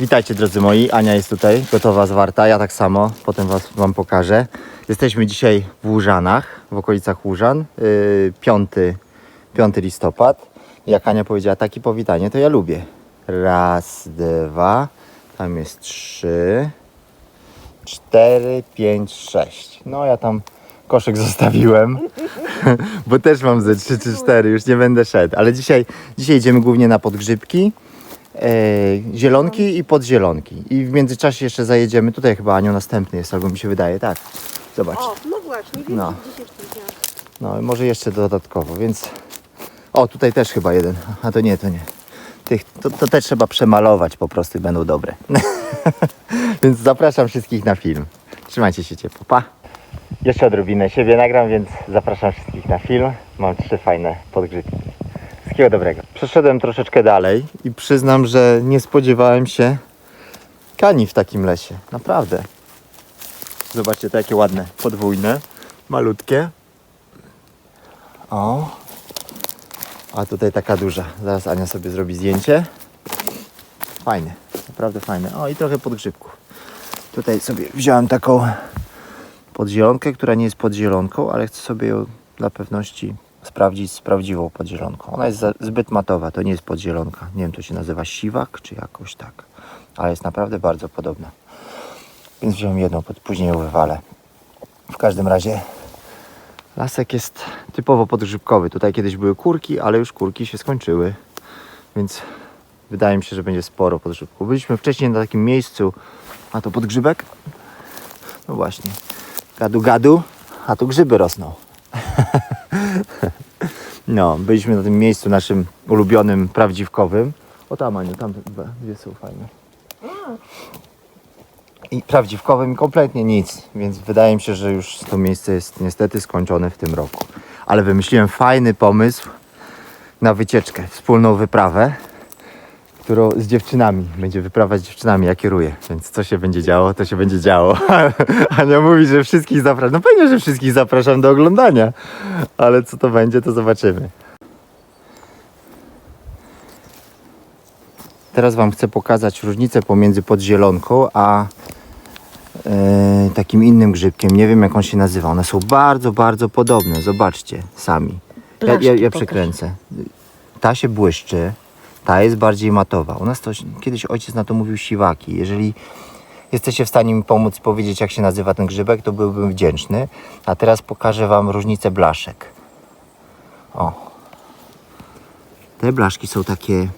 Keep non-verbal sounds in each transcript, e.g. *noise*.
Witajcie drodzy moi, Ania jest tutaj, gotowa, zwarta, ja tak samo, potem was, wam pokażę. Jesteśmy dzisiaj w Łużanach, w okolicach Łużan, yy, 5, 5 listopad. Jak Ania powiedziała, takie powitanie to ja lubię. Raz, dwa, tam jest trzy, cztery, pięć, sześć. No ja tam koszyk *laughs* zostawiłem, bo też mam ze trzy czy cztery, już nie będę szedł. Ale dzisiaj, dzisiaj idziemy głównie na podgrzybki zielonki i podzielonki. I w międzyczasie jeszcze zajedziemy. Tutaj chyba Aniu następny jest, albo mi się wydaje, tak. Zobacz. O, no właśnie, więc No. no. może jeszcze dodatkowo, więc. O, tutaj też chyba jeden. A to nie, to nie. Tych, to, to też trzeba przemalować po prostu i będą dobre. *laughs* więc zapraszam wszystkich na film. Trzymajcie się ciepło. Pa! Jeszcze odrobinę siebie nagram, więc zapraszam wszystkich na film. Mam trzy fajne podgrzybki. Wszystkiego dobrego. Przeszedłem troszeczkę dalej i przyznam, że nie spodziewałem się kani w takim lesie. Naprawdę. Zobaczcie, to jakie ładne, podwójne, malutkie. O. A tutaj taka duża. Zaraz Ania sobie zrobi zdjęcie. Fajne, naprawdę fajne. O i trochę podgrzybków. Tutaj sobie wziąłem taką podzielonkę, która nie jest podzielonką, ale chcę sobie ją dla pewności sprawdzić z prawdziwą podzielonką. Ona jest zbyt matowa, to nie jest podzielonka. Nie wiem, to się nazywa siwak, czy jakoś tak. Ale jest naprawdę bardzo podobna. Więc wziąłem jedną, później ją wywalę. W każdym razie lasek jest typowo podgrzybkowy. Tutaj kiedyś były kurki, ale już kurki się skończyły. Więc wydaje mi się, że będzie sporo podgrzybków. Byliśmy wcześniej na takim miejscu, a to podgrzybek? No właśnie. Gadu gadu, a tu grzyby rosną. No, byliśmy na tym miejscu naszym ulubionym, prawdziwkowym. O tam, Aniu, tam dwie są fajne. I prawdziwkowym kompletnie nic, więc wydaje mi się, że już to miejsce jest niestety skończone w tym roku. Ale wymyśliłem fajny pomysł na wycieczkę, wspólną wyprawę, którą z dziewczynami, będzie wyprawa z dziewczynami, ja kieruję, więc co się będzie działo, to się będzie działo. *laughs* Ania mówi, że wszystkich zapraszam, no pewnie, że wszystkich zapraszam do oglądania, ale co to będzie, to zobaczymy. Teraz Wam chcę pokazać różnicę pomiędzy podzielonką a e, takim innym grzybkiem. Nie wiem jak on się nazywa. One są bardzo, bardzo podobne. Zobaczcie sami. Ja, ja, ja przekręcę. Ta się błyszczy, ta jest bardziej matowa. U nas to kiedyś ojciec na to mówił siwaki. Jeżeli jesteście w stanie mi pomóc powiedzieć jak się nazywa ten grzybek, to byłbym wdzięczny. A teraz pokażę Wam różnicę blaszek. O. Te blaszki są takie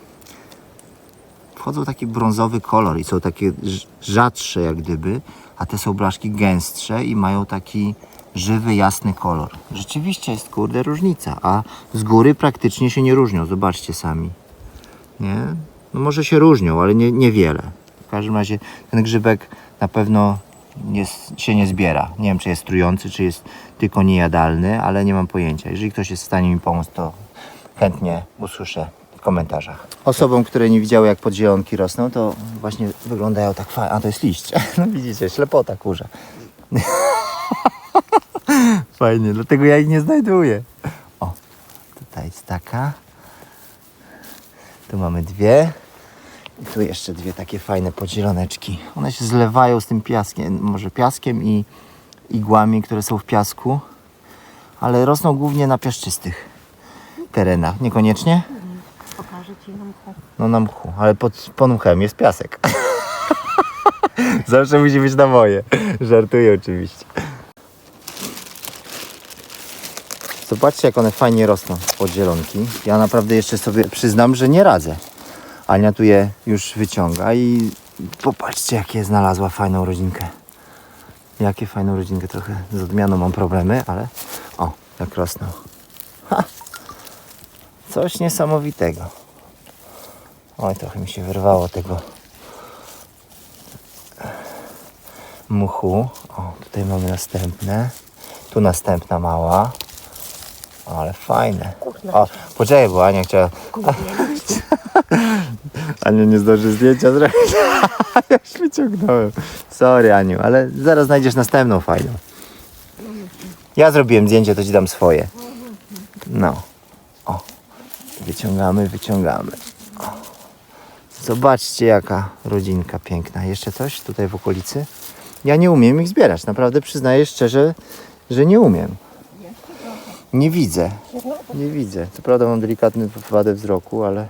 wchodzą taki brązowy kolor i są takie rz- rzadsze jak gdyby, a te są blaszki gęstsze i mają taki żywy, jasny kolor. Rzeczywiście jest kurde różnica, a z góry praktycznie się nie różnią, zobaczcie sami. Nie? No może się różnią, ale nie, niewiele. W każdym razie ten grzybek na pewno s- się nie zbiera. Nie wiem, czy jest trujący, czy jest tylko niejadalny, ale nie mam pojęcia. Jeżeli ktoś jest w stanie mi pomóc, to chętnie usłyszę w komentarzach. Osobom, które nie widziały jak podzielonki rosną, to właśnie wyglądają tak fajnie. A to jest liść. *laughs* No widzicie, ślepota kurza. *laughs* Fajnie, dlatego ja ich nie znajduję. O, tutaj jest taka. Tu mamy dwie. I tu jeszcze dwie takie fajne podzieloneczki. One się zlewają z tym piaskiem, może piaskiem i igłami, które są w piasku, ale rosną głównie na piaszczystych terenach. Niekoniecznie? Pokażę Ci na mchu. No na mchu, ale pod, pod mchem jest piasek. *laughs* Zawsze musi być na moje. Żartuję oczywiście. Zobaczcie jak one fajnie rosną, podzielonki. Ja naprawdę jeszcze sobie przyznam, że nie radzę. Ania tu je już wyciąga i popatrzcie jakie znalazła fajną rodzinkę. Jakie fajną rodzinkę, trochę z odmianą mam problemy, ale o, jak rosną. Ha! Coś niesamowitego. Oj, trochę mi się wyrwało tego muchu. O, tutaj mamy następne. Tu następna mała. Ale fajne. O, poczekaj, bo Ania chciała... *laughs* Ania nie zdąży zdjęcia zrobić. ja *laughs* już wyciągnąłem. Sorry, Aniu, ale zaraz znajdziesz następną fajną. Ja zrobiłem zdjęcie, to ci dam swoje. No. O. Wyciągamy, wyciągamy. O. Zobaczcie jaka rodzinka piękna. Jeszcze coś tutaj w okolicy? Ja nie umiem ich zbierać. Naprawdę przyznaję szczerze, że nie umiem. Nie widzę. Nie widzę. Co prawda mam delikatny wadę wzroku, ale,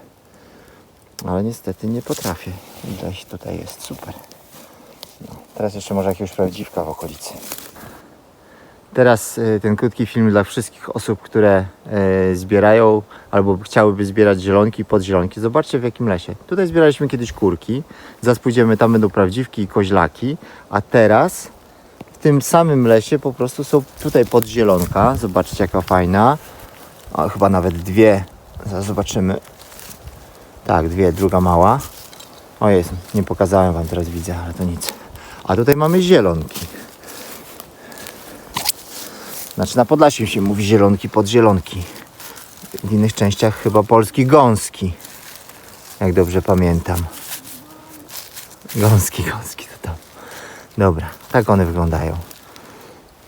ale niestety nie potrafię. Gdzieś tutaj jest super. No, teraz jeszcze może jakiegoś prawdziwka w okolicy. Teraz y, ten krótki film dla wszystkich osób, które y, zbierają albo chciałyby zbierać zielonki pod zielonki. Zobaczcie w jakim lesie. Tutaj zbieraliśmy kiedyś kurki. Zaraz pójdziemy, tam będą prawdziwki i koźlaki. A teraz tym samym lesie po prostu są tutaj pod zielonka. Zobaczcie jaka fajna. O, chyba nawet dwie. Zaraz zobaczymy. Tak, dwie, druga mała. O jest, nie pokazałem wam teraz widzę, ale to nic. A tutaj mamy zielonki. Znaczy na Podlasiu się mówi zielonki pod zielonki. W innych częściach chyba Polski gąski. Jak dobrze pamiętam. Gąski, gąski. Dobra, tak one wyglądają.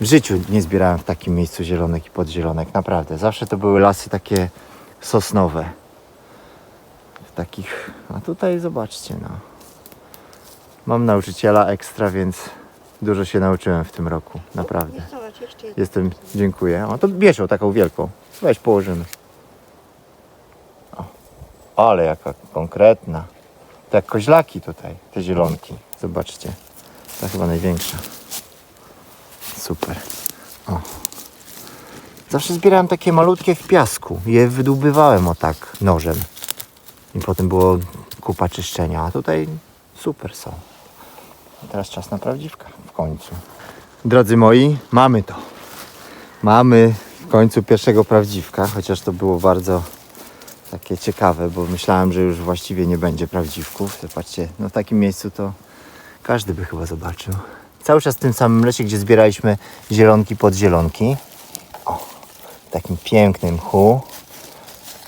W życiu nie zbierałem w takim miejscu zielonek i podzielonek, naprawdę. Zawsze to były lasy takie sosnowe. W takich. A tutaj zobaczcie, no. Mam nauczyciela ekstra, więc dużo się nauczyłem w tym roku. Naprawdę. Jestem, dziękuję. O, to bierz ją taką wielką. Weź położymy. O, ale jaka konkretna. To jak koźlaki tutaj, te zielonki. Zobaczcie. Ta chyba największa. Super. O. Zawsze zbierałem takie malutkie w piasku. Je wydłubywałem o tak nożem. I potem było kupa czyszczenia. A tutaj super są. Teraz czas na prawdziwka w końcu. Drodzy moi, mamy to. Mamy w końcu pierwszego prawdziwka, chociaż to było bardzo takie ciekawe, bo myślałem, że już właściwie nie będzie prawdziwków. Zobaczcie, no w takim miejscu to każdy by chyba zobaczył. Cały czas w tym samym lesie, gdzie zbieraliśmy zielonki pod zielonki. O, takim pięknym mchu.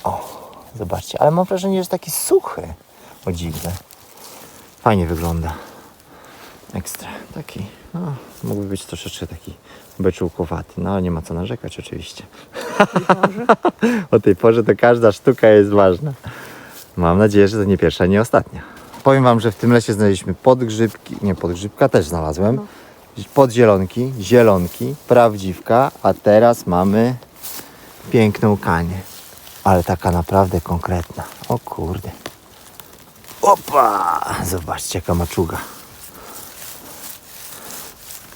O, zobaczcie, ale mam wrażenie, że taki suchy. O dziwne. Fajnie wygląda. Ekstra. Taki, no, mógłby być troszeczkę taki beczułkowaty, no ale nie ma co narzekać oczywiście. *laughs* o tej porze to każda sztuka jest ważna. Mam nadzieję, że to nie pierwsza, nie ostatnia. Powiem wam, że w tym lesie znaleźliśmy podgrzybki, nie podgrzybka też znalazłem, podzielonki, zielonki, prawdziwka, a teraz mamy piękną kanię. Ale taka naprawdę konkretna. O kurde. Opa! Zobaczcie jaka maczuga.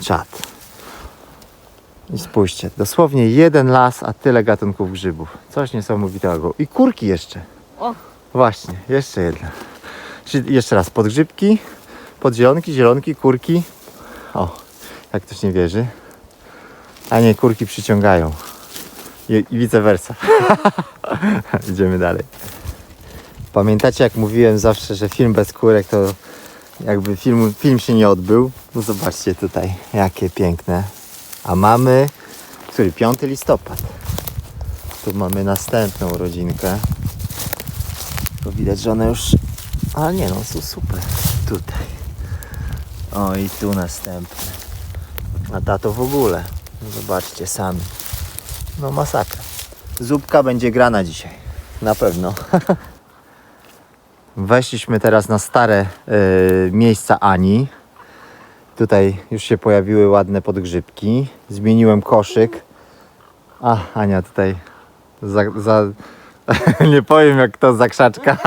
Czad. I spójrzcie, dosłownie jeden las, a tyle gatunków grzybów. Coś niesamowitego. I kurki jeszcze. O. Właśnie, jeszcze jedna. Czyli jeszcze raz, podgrzybki, podzielonki, zielonki, kurki. O, jak ktoś nie wierzy. A nie, kurki przyciągają. I, i vice versa. *laughs* Idziemy dalej. Pamiętacie jak mówiłem zawsze, że film bez kurek to jakby film, film się nie odbył. No zobaczcie tutaj, jakie piękne. A mamy, który? 5 listopad. Tu mamy następną rodzinkę. To widać, że one już... Ale nie no, są super. Tutaj. O i tu następne. A ta to w ogóle. Zobaczcie sami. No masakra. Zupka będzie grana dzisiaj. Na pewno. *laughs* Weszliśmy teraz na stare y, miejsca Ani. Tutaj już się pojawiły ładne podgrzybki. Zmieniłem koszyk. A, Ania tutaj za, za, *laughs* nie powiem jak to za krzaczka.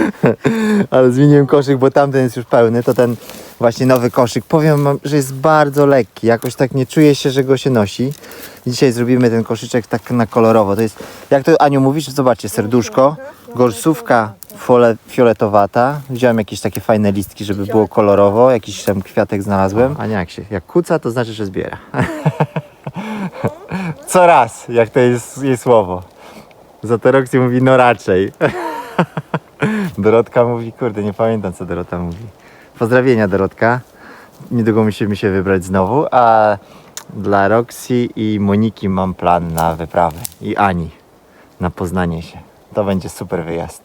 *laughs* Ale zmieniłem koszyk, bo tamten jest już pełny. To ten właśnie nowy koszyk. Powiem wam, że jest bardzo lekki. Jakoś tak nie czuję się, że go się nosi. Dzisiaj zrobimy ten koszyczek tak na kolorowo. To jest, jak to Aniu mówisz, zobaczcie, serduszko, gorsówka fole, fioletowata. Wziąłem jakieś takie fajne listki, żeby było kolorowo. Jakiś tam kwiatek znalazłem. Ania jak się, jak kuca, to znaczy, że zbiera. *laughs* Co raz, jak to jest jej słowo. Zatoroksy mówi no raczej. *laughs* Dorotka mówi, kurde, nie pamiętam co Dorota mówi. Pozdrowienia Dorotka. Niedługo musimy się wybrać znowu, a dla Roxy i Moniki mam plan na wyprawę. I Ani na poznanie się. To będzie super wyjazd.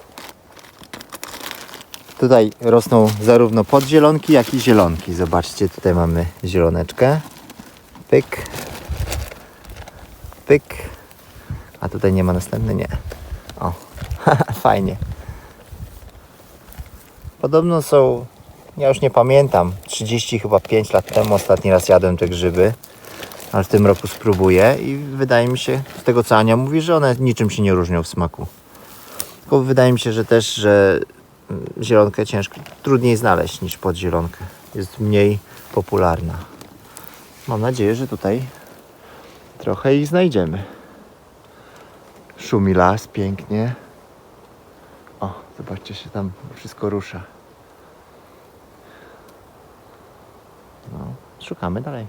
Tutaj rosną zarówno podzielonki, jak i zielonki. Zobaczcie, tutaj mamy zieloneczkę. Pyk. Pyk. A tutaj nie ma następny? Nie. O, *laughs* fajnie. Podobno są, ja już nie pamiętam, 30 chyba 5 lat temu ostatni raz jadłem te grzyby, ale w tym roku spróbuję i wydaje mi się, z tego co Ania mówi, że one niczym się nie różnią w smaku. Tylko wydaje mi się, że też, że mm, zielonkę ciężko, trudniej znaleźć niż podzielonkę. Jest mniej popularna. Mam nadzieję, że tutaj trochę ich znajdziemy. Szumi las pięknie. O, zobaczcie się tam wszystko rusza. No, szukamy dalej.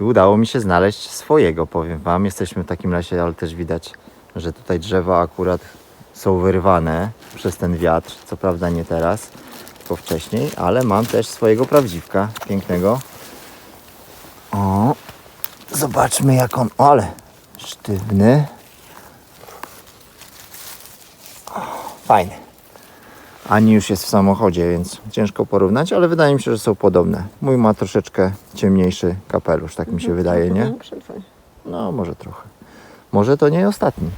I udało mi się znaleźć swojego, powiem Wam. Jesteśmy w takim lesie, ale też widać, że tutaj drzewa akurat są wyrwane przez ten wiatr. Co prawda nie teraz, tylko wcześniej, ale mam też swojego prawdziwka, pięknego. O, zobaczmy jak on, o, ale sztywny. Fajny. Ani już jest w samochodzie, więc ciężko porównać, ale wydaje mi się, że są podobne. Mój ma troszeczkę ciemniejszy kapelusz, tak mi się wydaje, nie? No, może trochę. Może to nie ostatni.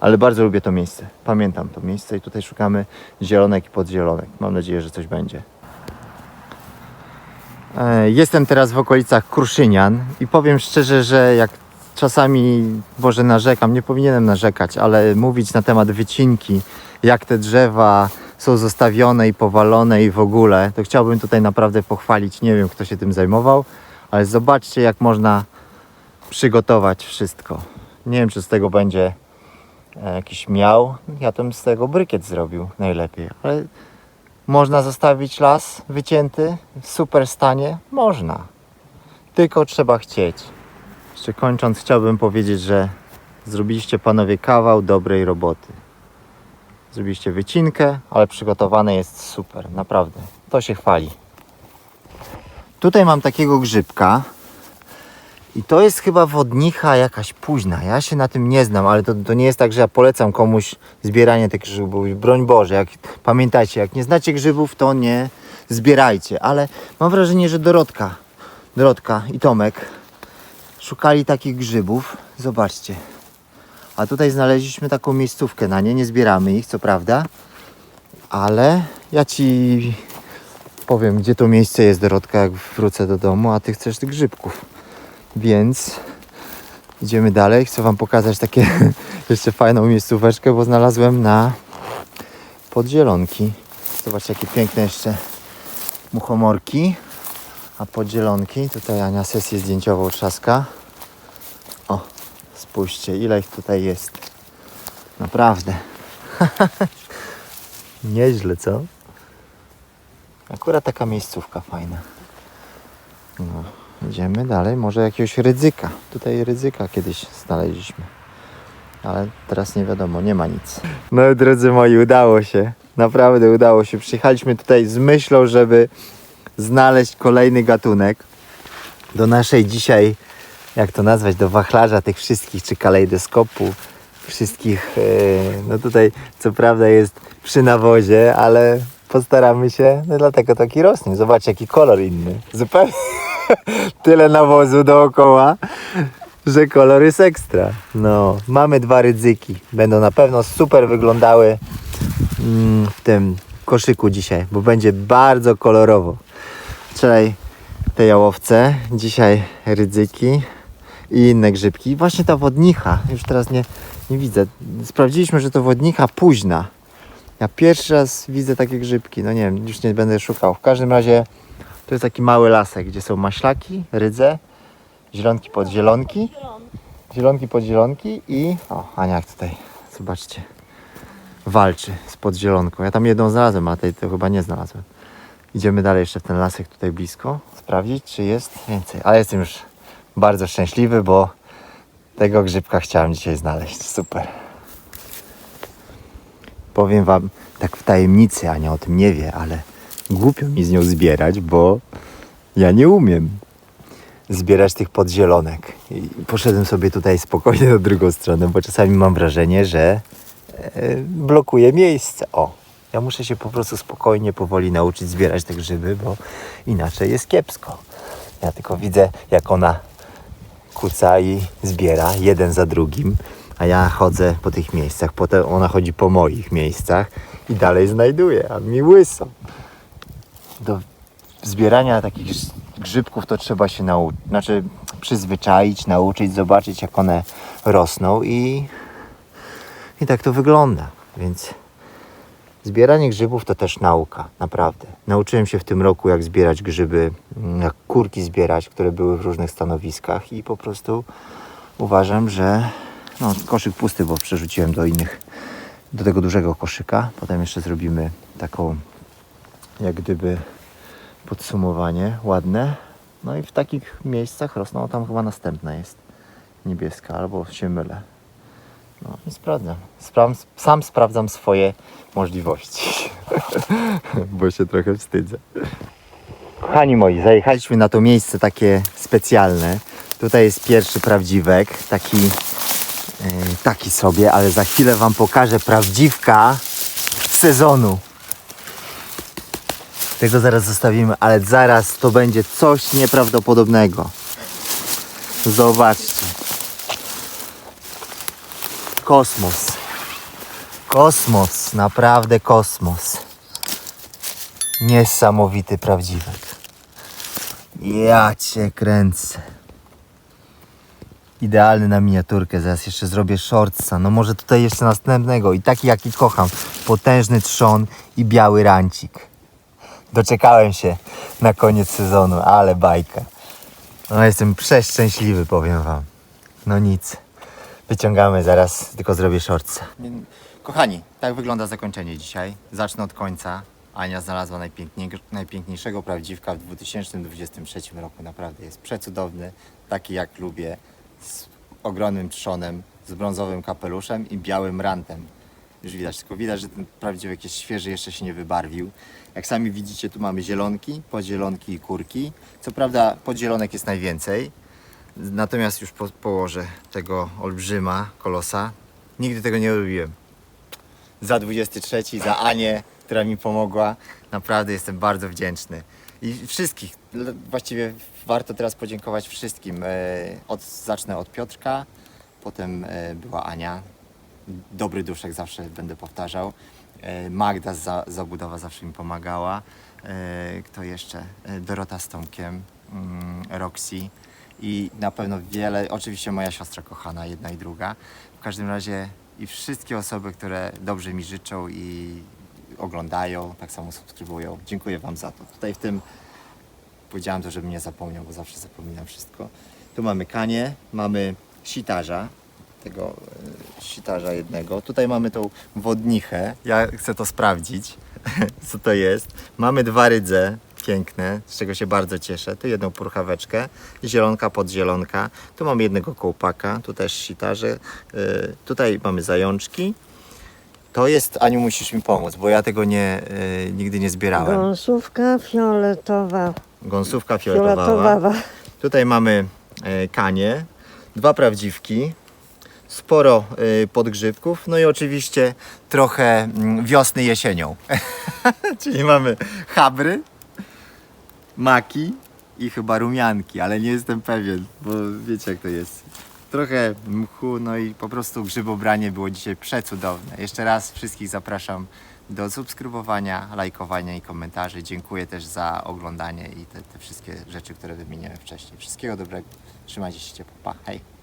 Ale bardzo lubię to miejsce. Pamiętam to miejsce i tutaj szukamy zielonek i podzielonek. Mam nadzieję, że coś będzie. E, Jestem teraz w okolicach Kruszynian i powiem szczerze, że jak czasami może narzekam, nie powinienem narzekać, ale mówić na temat wycinki, jak te drzewa są zostawione i powalone i w ogóle, to chciałbym tutaj naprawdę pochwalić. Nie wiem, kto się tym zajmował, ale zobaczcie, jak można przygotować wszystko. Nie wiem, czy z tego będzie e, jakiś miał. Ja bym z tego brykiet zrobił najlepiej, ale można zostawić las wycięty w super stanie? Można. Tylko trzeba chcieć. Jeszcze kończąc, chciałbym powiedzieć, że zrobiliście panowie kawał dobrej roboty. Zrobiliście wycinkę, ale przygotowane jest super, naprawdę. To się chwali. Tutaj mam takiego grzybka. I to jest chyba wodnicha jakaś późna. Ja się na tym nie znam, ale to, to nie jest tak, że ja polecam komuś zbieranie tych grzybów. Broń Boże, jak, pamiętajcie, jak nie znacie grzybów, to nie zbierajcie. Ale mam wrażenie, że Dorotka, Dorotka i Tomek szukali takich grzybów. Zobaczcie. A tutaj znaleźliśmy taką miejscówkę na nie. Nie zbieramy ich, co prawda. Ale ja ci powiem, gdzie to miejsce jest, Dorotka, jak wrócę do domu, a ty chcesz tych grzybków. Więc idziemy dalej. Chcę Wam pokazać takie *laughs* jeszcze fajną miejscóweczkę, bo znalazłem na podzielonki. Zobaczcie, jakie piękne jeszcze muchomorki. A podzielonki, tutaj Ania sesję zdjęciową trzaska. Spójrzcie, ile ich tutaj jest. Naprawdę. *laughs* Nieźle, co? Akurat taka miejscówka fajna. No. Idziemy dalej, może jakiegoś ryzyka. Tutaj ryzyka kiedyś znaleźliśmy. Ale teraz nie wiadomo, nie ma nic. No drodzy moi, udało się. Naprawdę udało się. Przyjechaliśmy tutaj z myślą, żeby znaleźć kolejny gatunek do naszej dzisiaj, jak to nazwać, do wachlarza tych wszystkich, czy kalejdoskopu, wszystkich, e, no tutaj co prawda jest przy nawozie, ale postaramy się, no dlatego taki rośnie. Zobaczcie, jaki kolor inny. Zupełnie *laughs* tyle nawozu dookoła, że kolor jest ekstra. No, mamy dwa rydzyki. Będą na pewno super wyglądały mm, w tym koszyku dzisiaj, bo będzie bardzo kolorowo. Wczoraj te jałowce, dzisiaj rydzyki i inne grzybki. Właśnie ta wodnicha, już teraz nie, nie widzę. Sprawdziliśmy, że to wodnicha późna. Ja pierwszy raz widzę takie grzybki. No nie wiem, już nie będę szukał. W każdym razie to jest taki mały lasek, gdzie są maślaki, rydze, zielonki pod zielonki, zielonki pod zielonki i... O, Ania tutaj, zobaczcie, walczy z podzielonką. Ja tam jedną znalazłem, a tej to chyba nie znalazłem. Idziemy dalej jeszcze w ten lasek tutaj blisko, sprawdzić, czy jest więcej. Ale jestem już bardzo szczęśliwy, bo tego grzybka chciałem dzisiaj znaleźć. Super. Powiem Wam tak w tajemnicy, Ania o tym nie wie, ale głupio mi z nią zbierać, bo ja nie umiem zbierać tych podzielonek. I poszedłem sobie tutaj spokojnie na drugą stronę, bo czasami mam wrażenie, że e, blokuje miejsce. O, ja muszę się po prostu spokojnie, powoli nauczyć zbierać te grzyby, bo inaczej jest kiepsko. Ja tylko widzę, jak ona kuca i zbiera jeden za drugim, a ja chodzę po tych miejscach, potem ona chodzi po moich miejscach I dalej znajduję, a mi łyso. Do zbierania takich grzybków to trzeba się nauczyć, znaczy przyzwyczaić, nauczyć, zobaczyć jak one rosną i, i tak to wygląda. Więc zbieranie grzybów to też nauka, naprawdę. Nauczyłem się w tym roku jak zbierać grzyby, mm, jak kurki zbierać, które były w różnych stanowiskach i po prostu uważam, że no, koszyk pusty, bo przerzuciłem do innych, do tego dużego koszyka. Potem jeszcze zrobimy taką jak gdyby podsumowanie ładne. No i w takich miejscach rosną, tam chyba następna jest niebieska, albo się mylę. No i sprawdzam. Sam sprawdzam swoje możliwości, *laughs* bo się trochę wstydzę. Kochani moi, zajechaliśmy na to miejsce takie specjalne. Tutaj jest pierwszy prawdziwek, taki, yy, taki sobie, ale za chwilę Wam pokażę prawdziwka sezonu. Tego zaraz zostawimy, ale zaraz to będzie coś nieprawdopodobnego. Zobaczcie. Kosmos. Kosmos, naprawdę kosmos. Niesamowity prawdziwek. Ja cię kręcę. Idealny na miniaturkę. Zaraz jeszcze zrobię shortsa. No może tutaj jeszcze następnego. I taki jaki kocham. Potężny trzon i biały rancik. Doczekałem się na koniec sezonu, ale bajka. No jestem przeszczęśliwy, powiem wam. No nic. Wyciągamy zaraz, tylko zrobię shortsa. Kochani, tak wygląda zakończenie dzisiaj. Zacznę od końca. Ania znalazła najpiękniej, najpiękniejszego prawdziwka w 2023 roku. Naprawdę jest przecudowny, taki jak lubię, z ogromnym trzonem, z brązowym kapeluszem i białym rantem. Już widać, tylko widać, że ten prawdziwek jest świeży, jeszcze się nie wybarwił. Jak sami widzicie, tu mamy zielonki, podzielonki i kurki. Co prawda podzielonek jest najwięcej, natomiast już po, położę tego olbrzyma, kolosa. Nigdy tego nie robiłem. Za 23, za Anię, która mi pomogła. Naprawdę jestem bardzo wdzięczny. I wszystkich, właściwie warto teraz podziękować wszystkim. E, Od, zacznę od Piotrka, potem e, była Ania, dobry duszek zawsze będę powtarzał. E, Magda z za, zabudowa zawsze mi pomagała. Kto jeszcze? Dorota z Tomkiem, mm, Roxy i na pewno wiele, oczywiście moja siostra kochana, jedna i druga. W każdym razie i wszystkie osoby, które dobrze mi życzą i oglądają, tak samo subskrybują. Dziękuję Wam za to. Tutaj w tym powiedziałem to, żebym nie zapomniał, bo zawsze zapominam wszystko. Tu mamy kanie, mamy sitarza, tego e, sitarza jednego. Tutaj mamy tą wodnichę. Ja chcę to sprawdzić, *laughs* co to jest. Mamy dwa rydze piękne, z czego się bardzo cieszę. Tu jedną purchaweczkę, zielonka pod zielonka. Tu mamy jednego kołpaka, tu też sitarze. E, Tutaj mamy zajączki. To jest, Aniu, musisz mi pomóc, bo ja tego nie, e, nigdy nie zbierałem. Gąsówka fioletowa. Gąsówka fioletowa. Fioletowa. Tutaj mamy e, kanie, dwa prawdziwki, sporo e, podgrzybków, no i oczywiście trochę mm, wiosny jesienią. *laughs* Czyli mamy chabry, maki i chyba rumianki, ale nie jestem pewien, bo wiecie jak to jest. Trochę mchu, no i po prostu grzybobranie było dzisiaj przecudowne. Jeszcze raz wszystkich zapraszam do subskrybowania, lajkowania i komentarzy. Dziękuję też za oglądanie i te, te wszystkie rzeczy, które wymieniłem wcześniej. Wszystkiego dobrego. Trzymajcie się ciepło. Pa. Hej.